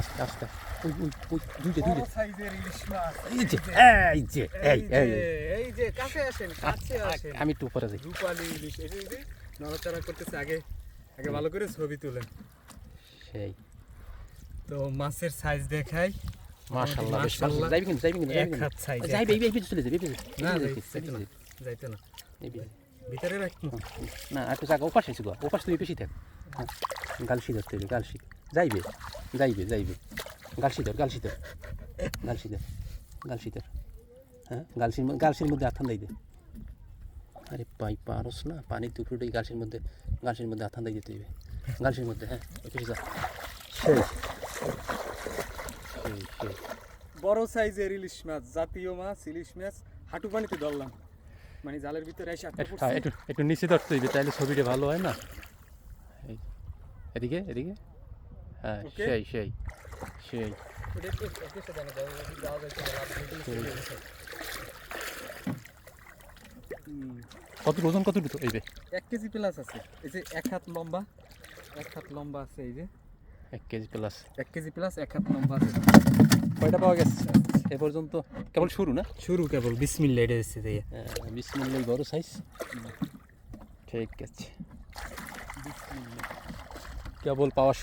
আস্তে আস্তে। ওই ওই ওই দুইটা বড় দুইটা সাইজের ইলিশ মাছ। এই যে এই যে এই এই যে, এই। যে কাছে আসেন কাছে আসেন। আমি একটু উপরে যাই। রূপালি ইলিশ এই যে, নড়াচড়া করতেছে আগে আগে ভালো করে ছবি তুলেন। সেই। তো মাছের সাইজ দেখাই। মাশাআল্লাহ মাশাআল্লাহ। যাইবি কিন্তু যাইবি কিন্তু এক হাত এই এই চলে যাবে না যাইতে না যাইতে না। ভিতরে রাখি না একটু জায়গা ওপাশে আছে গো ওপাশ তুই বেশি থাক। হ্যাঁ গালসি ধরতে হবে গালসি যাইবে যাইবে যাইবে। গালসি ধর গালসি ধর গালসি ধর গালসি ধর হ্যাঁ গালসির মধ্যে গালসির মধ্যে আথান দেই দে আরে পাই পারস না পানির টুকরোটাই গালসির মধ্যে গালসির মধ্যে আথান দিয়ে যেতে হবে গালসির মধ্যে হ্যাঁ বেশি যা। সেই। বড় সাইজের ইলিশ মাছ জাতীয় মাছ ইলিশ মাছ হাঁটু পানিতে ধরলাম। মানে জালের ভিতরে এসে আটকা একটু পড়ছে। একটু একটু নিচে ধরতে হইবে তাহলে ছবিটা ভালো হয় না? এদিকে এদিকে। হ্যাঁ সেই সেই সেই। কত ওজন কত দুটো? এইবে এক কেজি প্লাস আছে। এই যে এক হাত লম্বা এক হাত লম্বা আছে এই যে। এক কেজি প্লাস এক কেজি প্লাস এক হাত লম্বা আছে। কয়টা পাওয়া গেছে? এ পর্যন্ত কেবল শুরু না? শুরু কেবল বিসমিল্লা এটা দিচ্ছে দিয়ে বিসমিল্লাহ বড় সাইজ ঠিক আছে। কেবল পাওয়া শুরু।